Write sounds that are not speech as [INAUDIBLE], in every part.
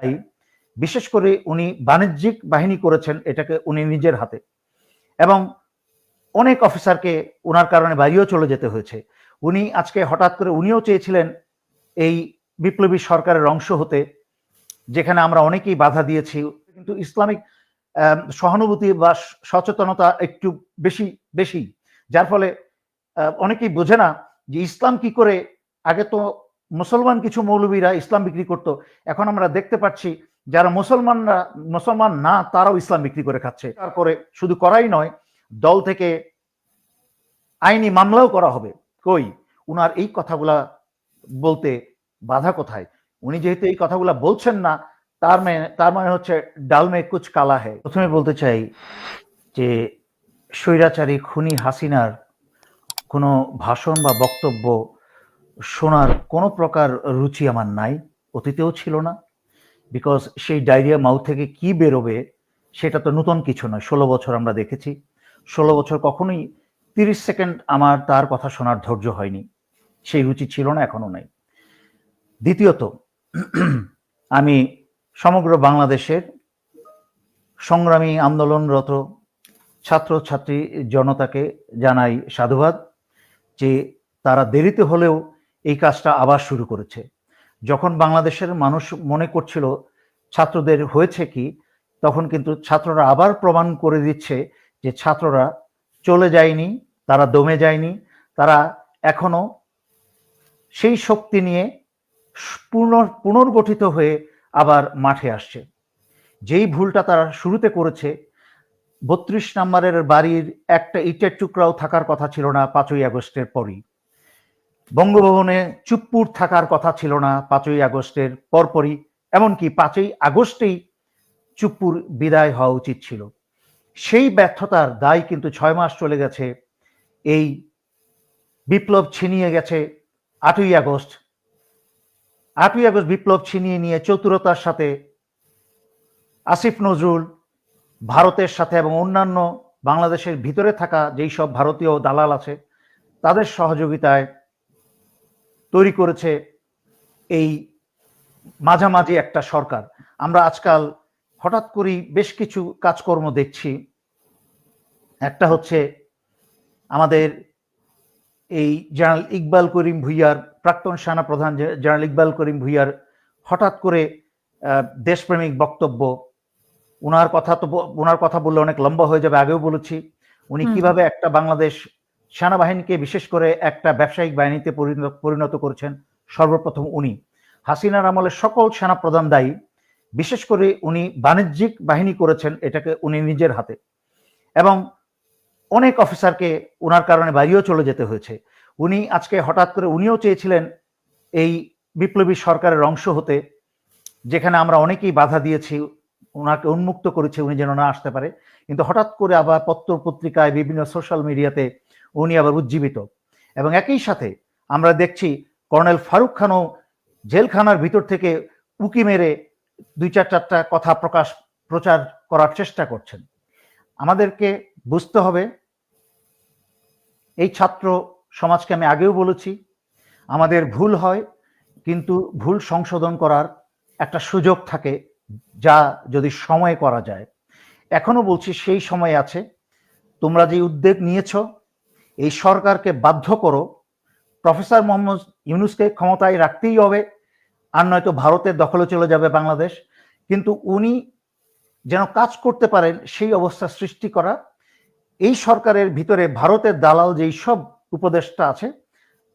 তাই বিশেষ করে উনি বাণিজ্যিক বাহিনী করেছেন এটাকে উনি নিজের হাতে। এবং অনেক অফিসারকে ওনার কারণে বাইরেও চলে যেতে হয়েছে। উনি আজকে হঠাৎ করে উনিও চেয়েছিলেন এই বিপ্লবী সরকারের অংশ হতে, যেখানে আমরা অনেকেই বাধা দিয়েছি। কিন্তু ইসলামিক সহানুভূতি বা সচেতনতা একটু বেশি বেশি। যার ফলে অনেকেই বোঝে না যে ইসলাম কি করে আগে তো মুসলমান কিছু মৌলবীরা ইসলাম বিক্রি করত। এখন আমরা দেখতে পাচ্ছি যারা মুসলমানরা, মুসলমান না, তারাও ইসলাম বিক্রি করে খাচ্ছে। তারপরে শুধু করাই নয়, দল থেকে আইনি মামলাও করা হবে। কই? উনার এই কথাগুলা বলতে বাধা কোথায়? উনি যেহেতু এই কথাগুলা বলছেন না, তার মানে তার মানে হচ্ছে ডালমে কুচ কালা হে প্রথমে বলতে চাই যে স্বৈরাচারী খুনি হাসিনার কোনো ভাষণ বা বক্তব্য শোনার কোনো প্রকার রুচি আমার নাই, অতীতেও ছিল না বিকজ সেই ডায়রিয়া মাউথ থেকে কি বেরোবে সেটা তো নতুন কিছু নয়, ষোলো বছর আমরা দেখেছি। ষোলো বছর কখনোই তিরিশ সেকেন্ড আমার তার কথা শোনার ধৈর্য হয়নি, সেই রুচি ছিল না, এখনও নাই। দ্বিতীয়ত, [CLEARS THROAT] আমি সমগ্র বাংলাদেশের সংগ্রামী আন্দোলনরত ছাত্রছাত্রী জনতাকে জানাই সাধুবাদ যে তারা দেরিতে হলেও এই কাজটা আবার শুরু করেছে। যখন বাংলাদেশের মানুষ মনে করছিল ছাত্রদের হয়েছে কি, তখন কিন্তু ছাত্ররা আবার প্রমাণ করে দিচ্ছে যে ছাত্ররা চলে যায়নি, তারা দমে যায়নি, তারা এখনও সেই শক্তি নিয়ে পুনর, পুনর্গঠিত হয়ে আবার মাঠে আসছে। যেই ভুলটা তারা শুরুতে করেছে, বত্রিশ নম্বরের বাড়ির একটা ইটের টুকরাও থাকার কথা ছিল না পাঁচই আগস্টের পরই। বঙ্গভবনে চুপ্পুর থাকার কথা ছিল না পাঁচই আগস্টের পরপরই, এমনকি পাঁচই আগস্টেই চুপ্পুর বিদায় হওয়া উচিত ছিল। সেই ব্যর্থতার দায় কিন্তু ছয় মাস চলে গেছে। এই বিপ্লব ছিনিয়ে গেছে আটই আগস্ট। আটই আগস্ট বিপ্লব ছিনিয়ে নিয়ে চতুরতার সাথে আসিফ নজরুল ভারতের সাথে এবং অন্যান্য বাংলাদেশের ভিতরে থাকা যেই সব ভারতীয় দালাল আছে, তাদের সহযোগিতায় তৈরি করেছে এই মাঝামাঝি একটা সরকার। আমরা আজকাল হঠাৎ করেই বেশ কিছু কাজকর্ম দেখছি। একটা হচ্ছে আমাদের এই জেনারেল ইকবাল করিম ভুইয়ার প্রাক্তন সেনা প্রধান জেনারেল ইকবাল করিম ভুইয়ার হঠাৎ করে আহ, দেশপ্রেমিক বক্তব্য। ওনার কথা তো ওনার কথা বললে অনেক লম্বা হয়ে যাবে আগেও বলেছি। উনি। কীভাবে একটা বাংলাদেশ সেনাবাহিনীকে বিশেষ করে একটা ব্যবসায়িক বাহিনীতে পরিণত পরিণত করেছেন সর্বপ্রথম উনি। হাসিনার আমলে সকল সেনা প্রধান দায়ী। বিশেষ করে উনি বাণিজ্যিক বাহিনী করেছেন, এটাকে উনি নিজের হাতে। এবং অনেক অফিসারকে ওনার কারণে বাইরেও চলে যেতে হয়েছে। উনি আজকে হঠাৎ করে উনিও চেয়েছিলেন এই বিপ্লবী সরকারের অংশ হতে, যেখানে আমরা অনেকেই বাধা দিয়েছি ওনাকে উন্মুক্ত করেছি, উনি যেন না আসতে পারে। কিন্তু হঠাৎ করে আবার পত্র পত্রিকায় বিভিন্ন সোশ্যাল মিডিয়াতে উনি আবার উজ্জীবিত। এবং একই সাথে আমরা দেখছি কর্নেল ফারুক খানও জেলখানার ভিতর থেকে উকি মেরে দুই চার চারটা কথা প্রকাশ, প্রচার করার চেষ্টা করছেন। আমাদেরকে বুঝতে হবে, এই ছাত্র সমাজকে আমি আগেও বলেছি, আমাদের ভুল হয়, কিন্তু ভুল সংশোধন করার একটা সুযোগ থাকে যা যদি সময়ে করা যায়। এখনও বলছি সেই সময় আছে। তোমরা যে উদ্যোগ নিয়েছ এই সরকারকে বাধ্য করো, প্রফেসর মোহাম্মদ ইউনুসকে ক্ষমতায় রাখতেই হবে, আর নয়তো ভারতের দখলে চলে যাবে বাংলাদেশ। কিন্তু উনি যেন কাজ করতে পারেন, সেই অবস্থা সৃষ্টি করা, এই সরকারের ভিতরে ভারতের দালাল যেই সব উপদেষ্টা আছে,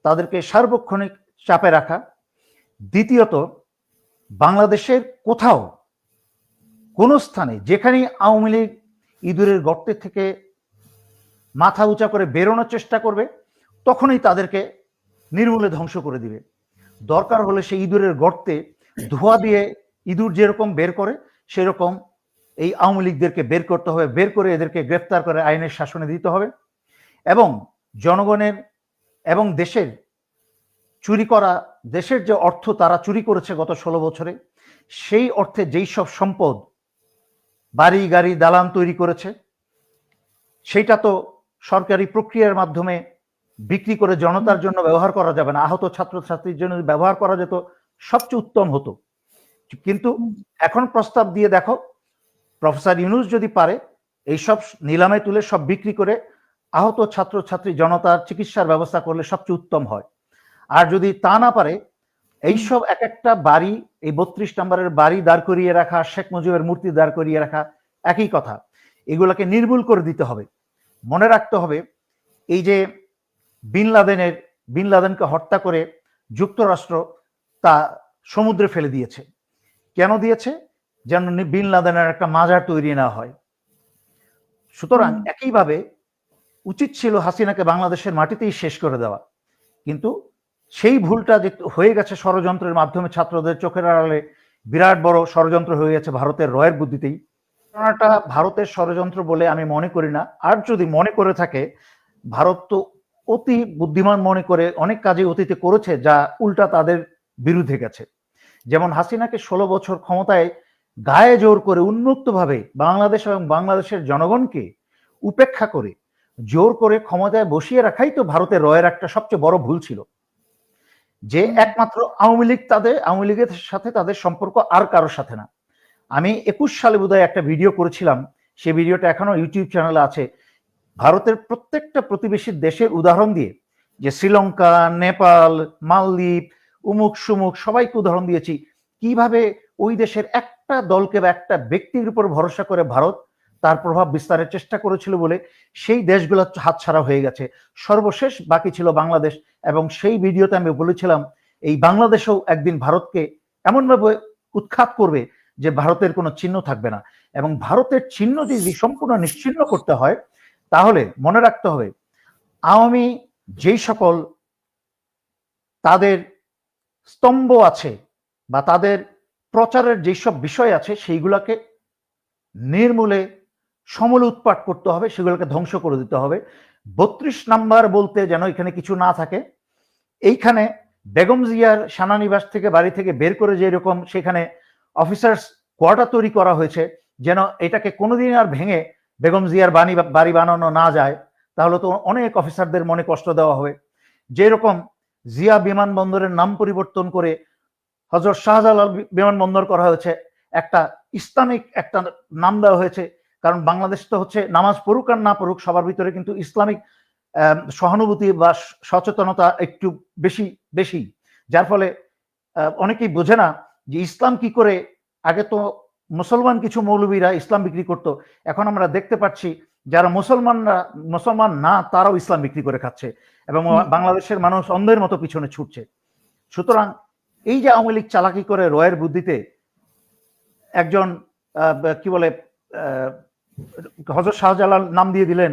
তাদেরকে সার্বক্ষণিক চাপে রাখা। দ্বিতীয়ত, বাংলাদেশের কোথাও কোনো স্থানে, যেখানেই আওয়ামী লীগ ইঁদুরের গর্তে থেকে মাথা উঁচা করে বেরোনোর চেষ্টা করবে, তখনই তাদেরকে নির্মূলে ধ্বংস করে দিবে। দরকার হলে সেই ইঁদুরের গর্তে ধোয়া দিয়ে ইঁদুর যেরকম বের করে, সেরকম এই আওয়ামী লীগদেরকে বের করতে হবে, বের করে এদেরকে গ্রেফতার করে আইনের শাসনে দিতে হবে এবং জনগণের এবং দেশের চুরি করা, দেশের যে অর্থ তারা চুরি করেছে গত ষোলো বছরে, সেই অর্থে যেই সব সম্পদ বাড়ি, গাড়ি, দালান তৈরি করেছে, সেইটা তো সরকারি প্রক্রিয়ার মাধ্যমে বিক্রি করে জনতার জন্য ব্যবহার করা যাবে না। আহত ছাত্রছাত্রীর জন্য ব্যবহার করা যেত, সবচেয়ে উত্তম হতো। কিন্তু এখন প্রস্তাব দিয়ে দেখো, প্রফেসর ইউনুস যদি পারে, এইসব নিলামে তুলে সব বিক্রি করে আহত ছাত্রছাত্রী জনতার চিকিৎসার ব্যবস্থা করলে সবচেয়ে উত্তম হয়। আর যদি তা না পারে, এইসব এক একটা বাড়ি, এই বত্রিশ নম্বরের বাড়ি দাঁড় করিয়ে রাখা, শেখ মুজিবের মূর্তি দাঁড় করিয়ে রাখা, একই কথা। এগুলোকে নির্মূল করে দিতে হবে। মনে রাখতে হবে এই যে বিন লাদেনের বিন লাদেনকে হত্যা করে যুক্তরাষ্ট্র তা সমুদ্রে ফেলে দিয়েছে। কেন দিয়েছে? যেন বিন লাদেনের একটা মাজার তৈরি না হয়। সুতরাং একইভাবে উচিত ছিল হাসিনাকে বাংলাদেশের মাটিতেই শেষ করে দেওয়া। কিন্তু সেই ভুলটা যে হয়ে গেছে ষড়যন্ত্রের মাধ্যমে ছাত্রদের চোখের আড়ালে বিরাট বড় ষড়যন্ত্র হয়ে গেছে ভারতের রয়ের বুদ্ধিতেই। ঘটনাটা ভারতের ষড়যন্ত্র বলে আমি মনে করি না। আর যদি মনে করে থাকে, ভারত তো অতি বুদ্ধিমান মনে করে অনেক কাজে অতীতে করেছে যা উল্টা তাদের বিরুদ্ধে গেছে। যেমন হাসিনাকে ষোলো বছর ক্ষমতায় গায়ে জোর করে উন্মুক্তভাবে বাংলাদেশ এবং বাংলাদেশের জনগণকে উপেক্ষা করে জোর করে ক্ষমতায় বসিয়ে রাখাই তো ভারতের রয়ের একটা সবচেয়ে বড় ভুল ছিল। যে একমাত্র আওয়ামী লীগ তাদের, আওয়ামী লীগের সাথে তাদের সম্পর্ক আর কারোর সাথে না। আমি একুশ সালে বোধহয় একটা ভিডিও করেছিলাম। সে ভিডিওটা এখনও ইউটিউব চ্যানেলে আছে। ভারতের প্রত্যেকটা প্রতিবেশী দেশের উদাহরণ দিয়ে যে শ্রীলঙ্কা, নেপাল, মালদ্বীপ, উমুক সুমুক সবাইকে উদাহরণ দিয়েছি। কীভাবে ওই দেশের একটা দলকে বা একটা ব্যক্তির উপর ভরসা করে ভারত তার প্রভাব বিস্তারের চেষ্টা করেছিল বলে সেই দেশগুলো হাতছাড়া হয়ে গেছে। সর্বশেষ বাকি ছিল বাংলাদেশ এবং সেই ভিডিওতে আমি বলেছিলাম, এই বাংলাদেশও একদিন ভারতকে এমনভাবে উৎখাত করবে যে ভারতের কোনো চিহ্ন থাকবে না। এবং ভারতের চিহ্ন যদি সম্পূর্ণ নিশ্চিহ্ন করতে হয়, তাহলে মনে রাখতে হবে, আওয়ামী যেই সকল তাদের স্তম্ভ আছে বা তাদের প্রচারের যেসব বিষয় আছে, সেইগুলোকে নির্মূলে সমল উৎপাট করতে হবে, সেগুলোকে ধ্বংস করে দিতে হবে। বত্রিশ নাম্বার বলতে যেন এখানে কিছু না থাকে, এইখানে বেগম জিয়ার সেনানিবাস থেকে বাড়ি থেকে বের করে যে এরকম সেখানে অফিসার্স কোয়ার্টার তৈরি করা হয়েছে, যেন এটাকে কোনোদিন আর ভেঙে বেগম জিয়ার বাণী বাড়ি বানানো না যায়, তাহলে তো অনেক অফিসারদের মনে কষ্ট দেওয়া হবে। যেরকম জিয়া বিমানবন্দরের নাম পরিবর্তন করে হজরত শাহজালাল বিমানবন্দর করা হয়েছে, একটা ইসলামিক একটা নাম দেওয়া হয়েছে, কারণ বাংলাদেশ তো হচ্ছে নামাজ পড়ুক আর না পড়ুক, সবার ভিতরে কিন্তু ইসলামিক সহানুভূতি বা সচেতনতা একটু বেশি বেশি, যার ফলে অনেকেই বোঝে না যে ইসলাম কি করে আগে তো মুসলমান কিছু মৌলবীরা ইসলাম বিক্রি করত এখন আমরা দেখতে পাচ্ছি যারা মুসলমানরা মুসলমান না তারাও ইসলাম বিক্রি করে খাচ্ছে এবং বাংলাদেশের মানুষ অন্ধের মতো পিছনে ছুটছে। সুতরাং এই যে আওয়ামী লীগ চালাকি করে রয়ের বুদ্ধিতে একজন কি বলে হজরত শাহজালাল নাম দিয়ে দিলেন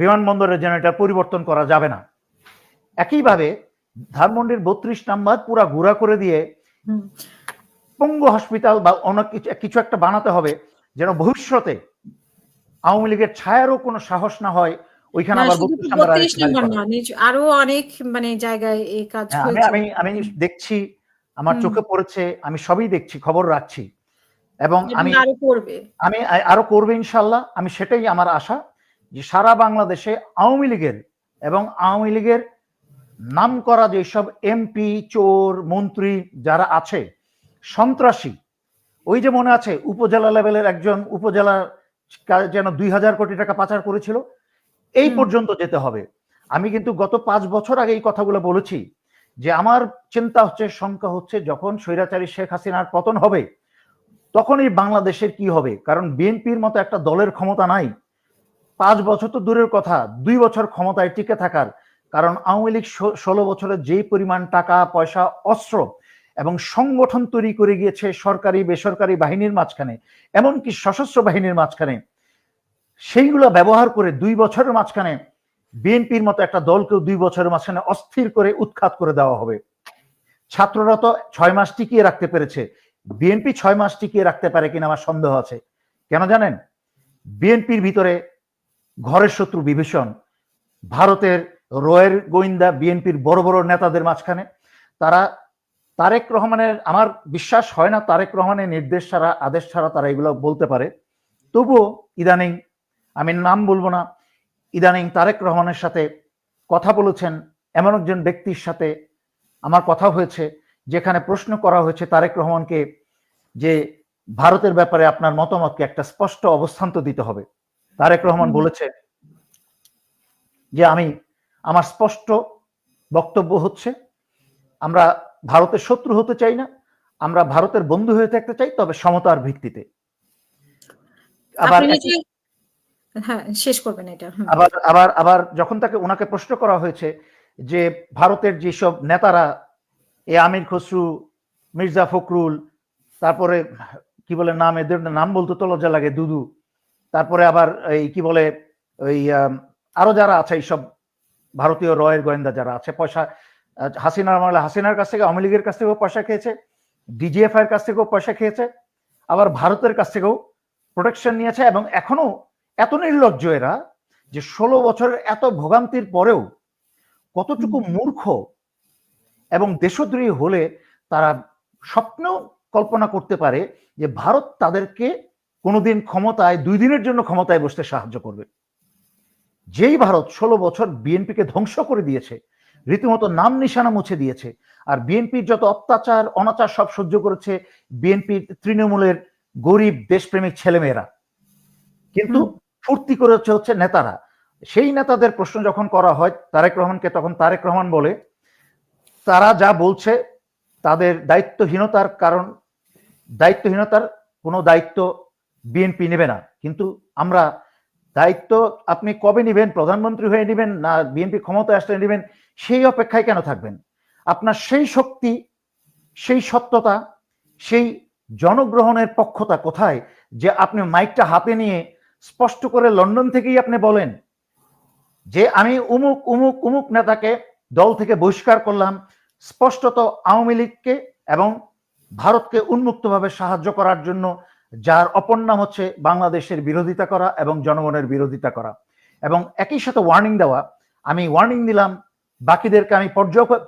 বিমানবন্দরের যেন এটা পরিবর্তন করা যাবে না। একইভাবে ধানমন্ডির বত্রিশ নাম্বার পুরা ঘুরা করে দিয়ে পঙ্গু হসপিটাল বা অনেক কিছু একটা বানাতে হবে যেন ভবিষ্যতে আওয়ামী লীগের ছায়ারও কোনো সাহস না হয় ওইখানে আবার আরও অনেক মানে জায়গায় এই কাজ আমি আমি আমি দেখছি আমার চোখে পড়েছে আমি সবই দেখছি খবর রাখছি। এবং আমি আমি আরও করবে ইনশাল্লাহ আমি সেটাই আমার আশা যে সারা বাংলাদেশে আওয়ামী লীগের এবং আওয়ামী লীগের নাম করা যেসব এমপি চোর মন্ত্রী যারা আছে সন্ত্রাসী ওই যে মনে আছে উপজেলা লেভেলের একজন উপজেলা যেন দুই হাজার কোটি টাকা পাচার করেছিল এই পর্যন্ত যেতে হবে। আমি কিন্তু গত পাঁচ বছর আগে এই কথাগুলো বলেছি যে আমার চিন্তা হচ্ছে শঙ্কা হচ্ছে যখন স্বৈরাচারী শেখ হাসিনার পতন হবে তখনই বাংলাদেশের কি হবে? কারণ বিএনপির মতো একটা দলের ক্ষমতা নাই। পাঁচ বছর তো দূরের কথা দুই বছর ক্ষমতায় টিকে থাকার কারণ আওয়ামী লীগ ষোলো বছরের যেই পরিমাণ টাকা, পয়সা, অস্ত্র এবং সংগঠন তৈরি করে গিয়েছে সরকারি, বেসরকারি বাহিনীর মাঝখানে, এমনকি সশস্ত্র বাহিনীর মাঝখানে, সেইগুলো ব্যবহার করে দুই বছরের মাঝখানে বিএনপির মতো একটা দলকেও দুই বছরের মাঝখানে অস্থির করে উৎখাত করে দেওয়া হবে। ছাত্ররা তো ছয় মাস টিকিয়ে রাখতে পেরেছে। বিএনপি ছয় মাস টিকিয়ে রাখতে পারে কিনা আমার সন্দেহ আছে। কেন জানেন? বিএনপির ভিতরে ঘরের শত্রু বিভীষণ, ভারতের রয়ের গোয়েন্দা বিএনপির বড় বড় নেতাদের মাঝখানে তারা তারেক রহমানের আমার বিশ্বাস হয় না তারেক রহমানের নির্দেশ ছাড়া আদেশ ছাড়া তারা এগুলো বলতে পারে তবুও ইদানিং আমি নাম বলব না ইদানিং তারেক রহমানের সাথে কথা বলেছেন এমন একজন ব্যক্তির সাথে আমার কথা হয়েছে যেখানে প্রশ্ন করা হয়েছে তারেক রহমানকে যে ভারতের ব্যাপারে আপনার মতামতকে একটা স্পষ্ট অবস্থান তো দিতে হবে তারেক রহমান হুম। বলেছে যে আমি আমার স্পষ্ট বক্তব্য হচ্ছে আমরা ভারতের শত্রু হতে চাই না আমরা ভারতের বন্ধু হয়ে থাকতে চাই তবে সমতার ভিত্তিতে। আবার হ্যাঁ শেষ করবেন এটা আবার আবার আবার যখন তাকে ওনাকে প্রশ্ন করা হয়েছে যে ভারতের যেসব নেতারা এ আমির খসরু মির্জা ফখরুল তারপরে কি বলে নাম এদের নাম বলতে তো লজ্জা লাগে দুদু তারপরে আবার এই কি বলে ওই আরও যারা আছে এইসব ভারতীয় রয়ের গোয়েন্দা যারা আছে পয়সা হাসিনার আমলে হাসিনার কাছ থেকে আওয়ামী লীগের কাছ থেকেও পয়সা খেয়েছে ডিজিএফ এর কাছ থেকেও পয়সা খেয়েছে আবার ভারতের কাছ থেকেও প্রোটেকশন নিয়েছে এবং এখনও এত নির্লজ্জ এরা যে ষোলো বছরের এত ভোগান্তির পরেও কতটুকু মূর্খ এবং দেশদ্রোহী হলে তারা স্বপ্ন কল্পনা করতে পারে যে ভারত তাদেরকে কোনোদিন ক্ষমতায় দুই দিনের জন্য ক্ষমতায় বসতে সাহায্য করবে। যেই ভারত ষোলো বছর বিএনপিকে ধ্বংস করে দিয়েছে রীতিমতো নাম নিশানা মুছে দিয়েছে আর বিএনপির যত অত্যাচার অনাচার সব সহ্য করেছে বিএনপির তৃণমূলের গরিব দেশপ্রেমিক ছেলেমেয়েরা। কিন্তু। ফুর্তি করেছে হচ্ছে নেতারা। সেই নেতাদের প্রশ্ন যখন করা হয় তারেক রহমানকে তখন তারেক রহমান বলে তারা যা বলছে তাদের দায়িত্বহীনতার কারণ দায়িত্বহীনতার কোনো দায়িত্ব বিএনপি নেবে না। কিন্তু আমরা দায়িত্ব আপনি কবে নেবেন? প্রধানমন্ত্রী হয়ে নেবেন না বিএনপি ক্ষমতায় আসলে নেবেন? সেই অপেক্ষায় কেন থাকবেন? আপনার সেই শক্তি, সেই সত্যতা, সেই জনগ্রহণের পক্ষতা কোথায় যে আপনি মাইকটা হাতে নিয়ে স্পষ্ট করে লন্ডন থেকেই আপনি বলেন? যে আমি উমুক উমুক উমুক নেতাকে দল থেকে বহিষ্কার করলাম, স্পষ্টত আওয়ামী লীগকে এবং ভারতকে উন্মুক্তভাবে সাহায্য করার জন্য যার অপর নাম হচ্ছে বাংলাদেশের বিরোধিতা করা এবং জনগণের বিরোধিতা করা। এবং একই সাথে ওয়ার্নিং দেওয়া, আমি ওয়ার্নিং দিলাম, বাকিদেরকে আমি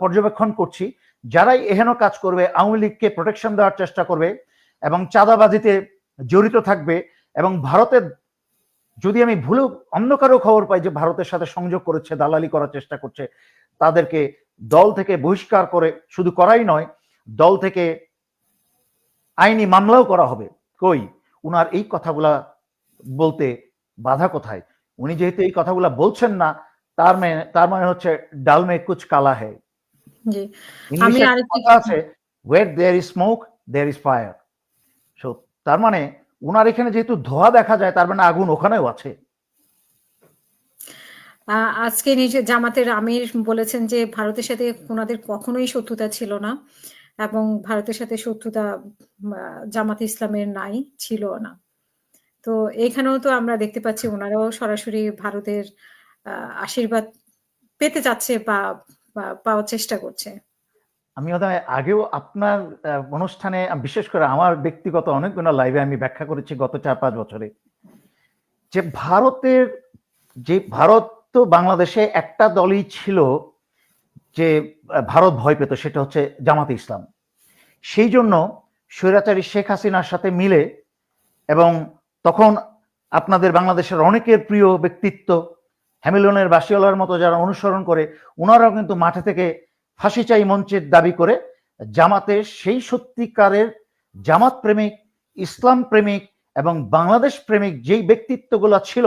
পর্যবেক্ষণ করছি, যারাই এহেন কাজ করবে, আওয়ামী লীগকে প্রোটেকশন দেওয়ার চেষ্টা করবে এবং চাঁদাবাজিতে জড়িত থাকবে এবং ভারতের, যদি আমি ভুলেও অন্য খবর পাই যে ভারতের সাথে সংযোগ করেছে, দালালি করার চেষ্টা করছে, তাদেরকে দল থেকে বহিষ্কার করে, শুধু করাই নয়, দল থেকে আইনি মামলাও করা হবে। কই? উনার এই কথাগুলা বলতে বাধা কোথায়? উনি যেহেতু এই কথাগুলা বলছেন না তার মানে তার মানে হচ্ছে ডালমে কুচ কালা হে আছে where there is smoke there is fire so তার মানে উনার এখানে যেহেতু ধোয়া দেখা যায় তার মানে আগুন ওখানেও আছে। আজকে নিজে জামাতের আমির বলেছেন যে ভারতের সাথে ওনাদের কখনোই শত্রুতা ছিল না। এবং ভারতের সাথে শত্রুতা জামাত ইসলামের নাই ছিল না। তো এখানেও তো আমরা দেখতে পাচ্ছি ওনারাও সরাসরি ভারতের আশীর্বাদ পেতে যাচ্ছে বা পাওয়ার চেষ্টা করছে। আমি বোধহয় আগেও আপনার অনুষ্ঠানে, বিশেষ করে আমার ব্যক্তিগত অনেকগুলো লাইভে আমি ব্যাখ্যা করেছি গত চার পাঁচ বছরে। যে ভারতের, যে ভারত তো বাংলাদেশে একটা দলই ছিল যে ভারত ভয় পেত সেটা হচ্ছে জামাতে ইসলাম। সেই জন্য স্বৈরাচারী শেখ হাসিনার সাথে মিলে এবং তখন আপনাদের বাংলাদেশের অনেকের প্রিয় ব্যক্তিত্ব হ্যামিলনের বাসিওয়ালার মতো যারা অনুসরণ করে ওনারাও কিন্তু মাঠে থেকে ফাঁসি চাই মঞ্চের দাবি করে জামাতে সেই সত্যিকারের জামাত প্রেমিক, ইসলাম প্রেমিক এবং বাংলাদেশ প্রেমিক যেই ব্যক্তিত্বগুলো ছিল,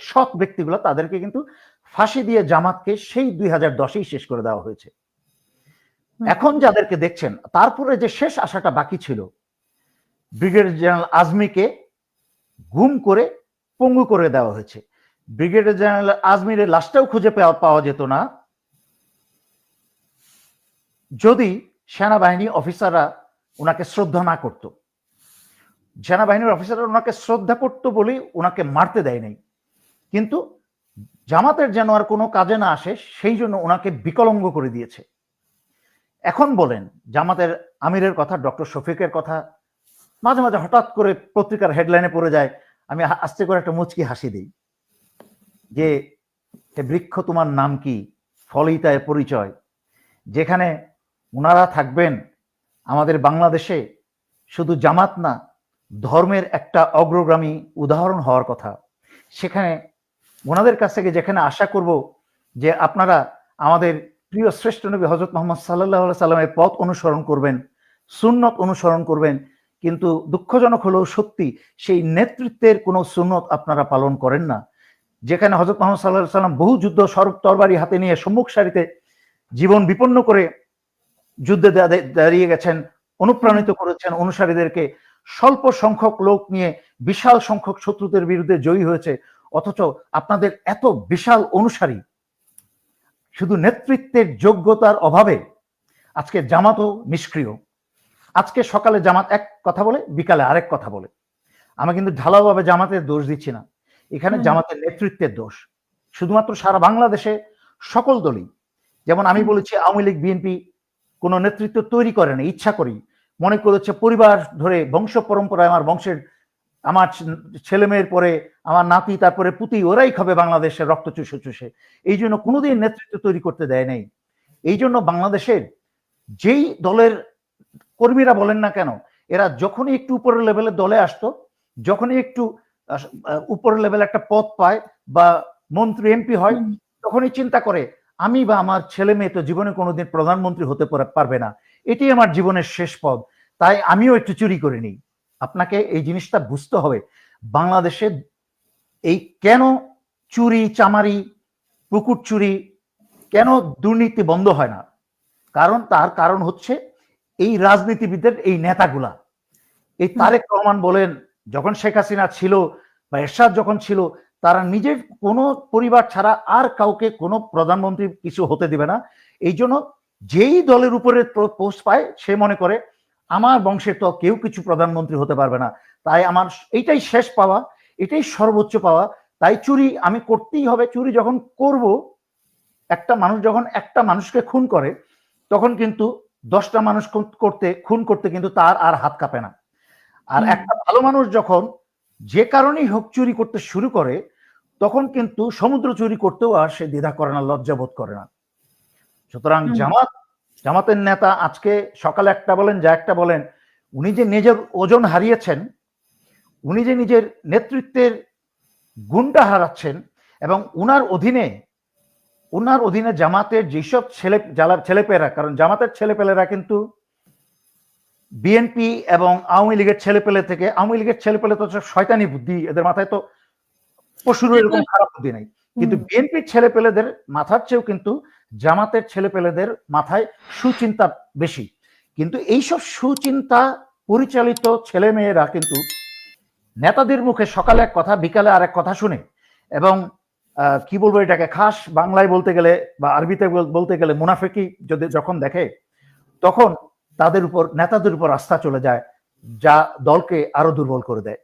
সৎ ব্যক্তিগুলো তাদেরকে কিন্তু ফাঁসি দিয়ে জামাতকে সেই দুই হাজার দশেই শেষ করে দেওয়া হয়েছে। এখন যাদেরকে দেখছেন, তারপরে যে শেষ আশাটা বাকি ছিল, ব্রিগেডিয়ার জেনারেল আজমিকে গুম করে পঙ্গু করে দেওয়া হয়েছে। ব্রিগেডিয়ার জেনারেল আজমিরের লাশটাও খুঁজে পাওয়া পাওয়া যেত না। যদি সেনাবাহিনী অফিসাররা ওনাকে শ্রদ্ধা না করত, সেনাবাহিনীর অফিসাররা ওনাকে শ্রদ্ধা করত বলেই ওনাকে মারতে দেয় নাই। কিন্তু জামাতের যেন আর কোনো কাজে না আসে, সেই জন্য ওনাকে বিকলঙ্গ করে দিয়েছে। এখন বলেন, জামাতের আমিরের কথা, ডক্টর শফিকের কথা, মাঝে মাঝে হঠাৎ করে পত্রিকার হেডলাইনে পড়ে যায়, আমি আস্তে করে একটা মুচকি হাসি দিই। যে বৃক্ষ, তোমার নাম কি? ফলই তার পরিচয়। যেখানে ওনারা থাকবেন, আমাদের বাংলাদেশে শুধু জামাত না, ধর্মের একটা অগ্রগামী উদাহরণ হওয়ার কথা। সেখানে ওনাদের কাছ থেকে যেখানে আশা করব যে আপনারা আমাদের প্রিয় শ্রেষ্ঠ নবী হজরত মোহাম্মদ সাল্লাহ সাল্লামের পথ অনুসরণ করবেন, সুন্নত অনুসরণ করবেন, কিন্তু দুঃখজনক হলেও সত্যি সেই নেতৃত্বের কোনো সুন্নত আপনারা পালন করেন না। যেখানে হজরত মোহাম্মদ সাল্লাহ সাল্লাম বহু যুদ্ধ সরব তরবারি হাতে নিয়ে সম্মুখ সারিতে জীবন বিপন্ন করে যুদ্ধে দাঁড়িয়ে গেছেন, অনুপ্রাণিত করেছেন, অনুসারীদেরকে স্বল্প সংখ্যক লোক নিয়ে বিশাল সংখ্যক শত্রুদের বিরুদ্ধে জয়ী হয়েছে। অথচ আপনাদের এত বিশাল অনুসারী। শুধু নেতৃত্বের যোগ্যতার অভাবে আজকে জামাতও নিষ্ক্রিয়। আজকে সকালে জামাত এক কথা বলে বিকালে আরেক কথা বলে। আমি কিন্তু ঢালাওভাবে জামাতের দোষ দিচ্ছি না। এখানে জামাতের নেতৃত্বের দোষ। শুধুমাত্র সারা বাংলাদেশে সকল দলই যেমন আমি বলেছি আওয়ামী লীগ বিএনপি কোনো নেতৃত্ব তৈরি করে না ইচ্ছা করি মনে করেছে পরিবার ধরে বংশ পরম্পরায় আমার বংশের আমার ছেলে মেয়ের পরে আমার নাতি তারপরে পুতি ওরাই খাবে বাংলাদেশের রক্ত চুষে চুষে। এই জন্য কোনোদিন নেতৃত্ব তৈরি করতে দেয় নাই। এই জন্য বাংলাদেশের যেই দলের কর্মীরা বলেন না কেন এরা যখনই একটু উপরের লেভেলে দলে আসতো যখনই একটু উপরের লেভেলে একটা পদ পায় বা মন্ত্রী এমপি হয় তখনই চিন্তা করে আমি বা আমার ছেলে মেয়ে তো জীবনে কোনোদিন প্রধানমন্ত্রী হতে পারবে না। এটি আমার জীবনের শেষ পদ। তাই আমিও একটু চুরি করে নিই। আপনাকে এই জিনিসটা বুঝতে হবে। বাংলাদেশে এই কেন চুরি চামারি পুকুর চুরি কেন দুর্নীতি বন্ধ হয় না? কারণ তার কারণ হচ্ছে এই রাজনীতিবিদদের এই নেতাগুলা। এই তারেক রহমান বলেন যখন শেখ হাসিনা ছিল বা এরশাদ যখন ছিল তারা নিজের কোনো পরিবার ছাড়া আর কাউকে কোনো প্রধানমন্ত্রী কিছু হতে দিবে না। এই জন্য যেই দলের উপরে পোস্ট পায় সে মনে করে আমার বংশের তো কেউ কিছু প্রধানমন্ত্রী হতে পারবে না। তাই আমার এইটাই শেষ পাওয়া এটাই সর্বোচ্চ পাওয়া। তাই চুরি আমি করতেই হবে। চুরি যখন করব একটা মানুষ যখন একটা মানুষকে খুন করে তখন কিন্তু দশটা মানুষ করতে খুন করতে কিন্তু তার আর হাত কাঁপে না। আর একটা ভালো মানুষ যখন যে কারণেই হোক চুরি করতে শুরু করে তখন কিন্তু সমুদ্র চুরি করতেও আর সে দ্বিধা করে না লজ্জা বোধ করে না। সুতরাং জামাত জামাতের নেতা আজকে সকালে একটা বলেন, যা একটা বলেন, উনি যে নিজের ওজন হারিয়েছেন, উনি যে নিজের নেতৃত্বের গুণটা হারাচ্ছেন, এবং উনার অধীনে উনার অধীনে জামাতের যেসব ছেলে, যারা ছেলেপেয়েরা, কারণ জামাতের ছেলেপেলেরা কিন্তু বিএনপি এবং আওয়ামী লীগের ছেলেপেলে থেকে, আওয়ামী লীগের ছেলেপেলে তো শয়তানি বুদ্ধি, এদের মাথায় তো পশুর এরকম খারাপ বুদ্ধি নাই। কিন্তু বিএনপির ছেলেপেলেদের মাথার চেয়েও কিন্তু জামাতের ছেলেপেলেদের মাথায় সুচিন্তা বেশি। কিন্তু এইসব সুচিন্তা পরিচালিত ছেলে মেয়েরা কিন্তু নেতাদের মুখে সকালে এক কথা বিকালে আরেক কথা শুনে এবং আহ, কি বলব এটাকে খাস বাংলায় বলতে গেলে বা আরবিতে বলতে গেলে মুনাফেকি যদি যখন দেখে তখন তাদের উপর নেতাদের উপর আস্থা চলে যায় যা দলকে আরও দুর্বল করে দেয়।